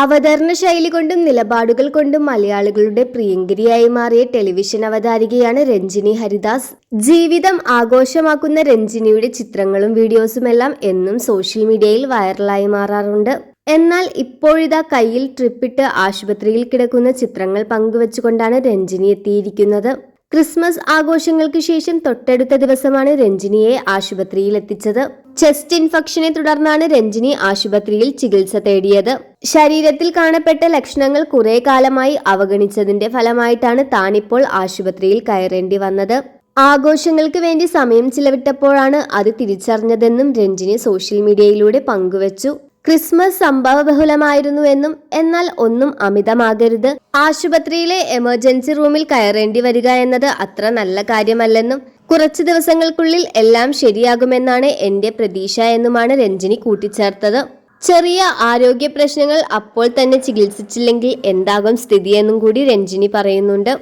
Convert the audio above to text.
അവതരണ ശൈലി കൊണ്ടും നിലപാടുകൾ കൊണ്ടും മലയാളികളുടെ പ്രിയങ്കരിയായി മാറിയ ടെലിവിഷൻ അവതാരികയാണ് രഞ്ജിനി ഹരിദാസ്. ജീവിതം ആഘോഷമാക്കുന്ന രഞ്ജിനിയുടെ ചിത്രങ്ങളും വീഡിയോസുമെല്ലാം എന്നും സോഷ്യൽ മീഡിയയിൽ വൈറലായി മാറാറുണ്ട്. എന്നാൽ ഇപ്പോഴിതാ കയ്യിൽ ട്രിപ്പിട്ട് ആശുപത്രിയിൽ കിടക്കുന്ന ചിത്രങ്ങൾ പങ്കുവച്ചുകൊണ്ടാണ് രഞ്ജിനി എത്തിയിരിക്കുന്നത്. ക്രിസ്മസ് ആഘോഷങ്ങൾക്ക് ശേഷം തൊട്ടടുത്ത ദിവസമാണ് രഞ്ജിനിയെ ആശുപത്രിയിൽ എത്തിച്ചത് ചെസ്റ്റ് ഇൻഫെക്ഷനെ തുടർന്നാണ് രഞ്ജിനി ആശുപത്രിയിൽ ചികിത്സ തേടിയത്. ശരീരത്തിൽ കാണപ്പെട്ട ലക്ഷണങ്ങൾ കുറെ കാലമായി അവഗണിച്ചതിന്റെ ഫലമായിട്ടാണ് താനിപ്പോൾ ആശുപത്രിയിൽ കയറേണ്ടി വന്നത്. ആഘോഷങ്ങൾക്ക് വേണ്ടി സമയം ചിലവിട്ടപ്പോഴാണ് അത് തിരിച്ചറിഞ്ഞതെന്നും രഞ്ജിനി സോഷ്യൽ മീഡിയയിലൂടെ പങ്കുവച്ചു. ക്രിസ്മസ് സംഭവബഹുലമായിരുന്നുവെന്നും എന്നാൽ ഒന്നും അമിതമാകരുത്. ആശുപത്രിയിലെ എമർജൻസി റൂമിൽ കയറേണ്ടി വരിക എന്നത് അത്ര നല്ല കാര്യമല്ലെന്നും കുറച്ചു ദിവസങ്ങൾക്കുള്ളിൽ എല്ലാം ശരിയാകുമെന്നാണ് എന്റെ പ്രതീക്ഷ എന്നുമാണ് രഞ്ജിനി കൂട്ടിച്ചേർത്തത്. ചെറിയ ആരോഗ്യ പ്രശ്നങ്ങൾ അപ്പോൾ തന്നെ ചികിത്സിച്ചില്ലെങ്കിൽ എന്താകും സ്ഥിതിയെന്നും കൂടി രഞ്ജിനി പറയുന്നുണ്ട്.